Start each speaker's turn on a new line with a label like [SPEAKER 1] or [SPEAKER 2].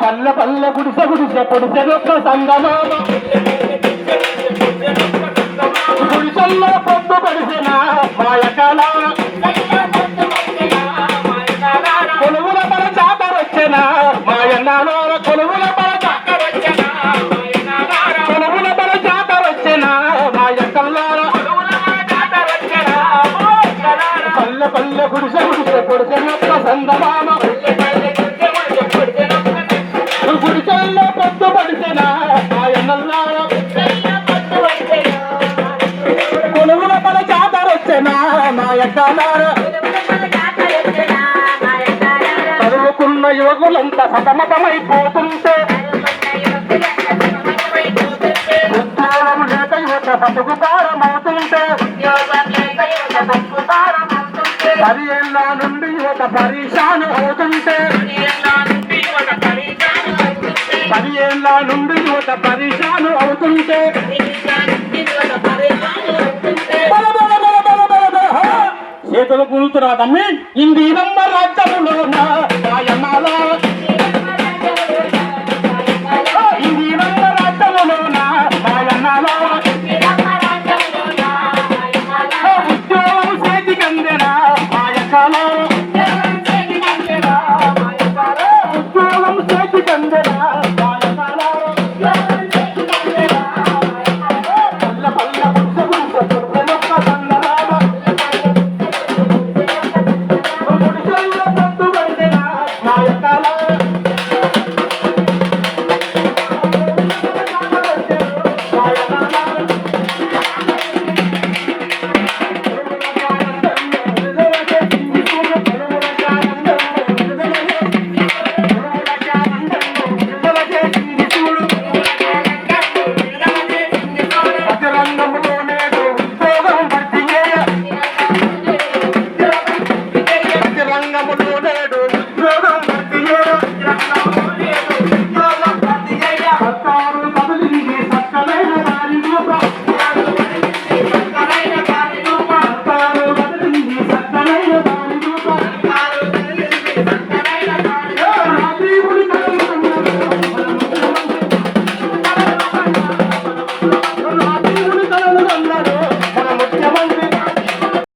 [SPEAKER 1] పల్ల పల్ల గుడిసె గుడిసె పొడిసె యొక్క సంగమామ గుడిసెల్లో పొద్దు పడిసిన మాయకాల వచ్చిన చదువుకున్న యువకులంతా సతమతమైపోతుంటే ఉద్యోగం లేక యువత బతుకు భారమవుతుంటే పది ఏళ్ళ నుండి యువత పరీక్షాను అవుతుంటే పది ఏళ్ళ నుండి యువత పరీక్షాను అవుతుంటే చేతులు కూలుతురా తమ్మి ఇంది ఇదమ్మ నా তালা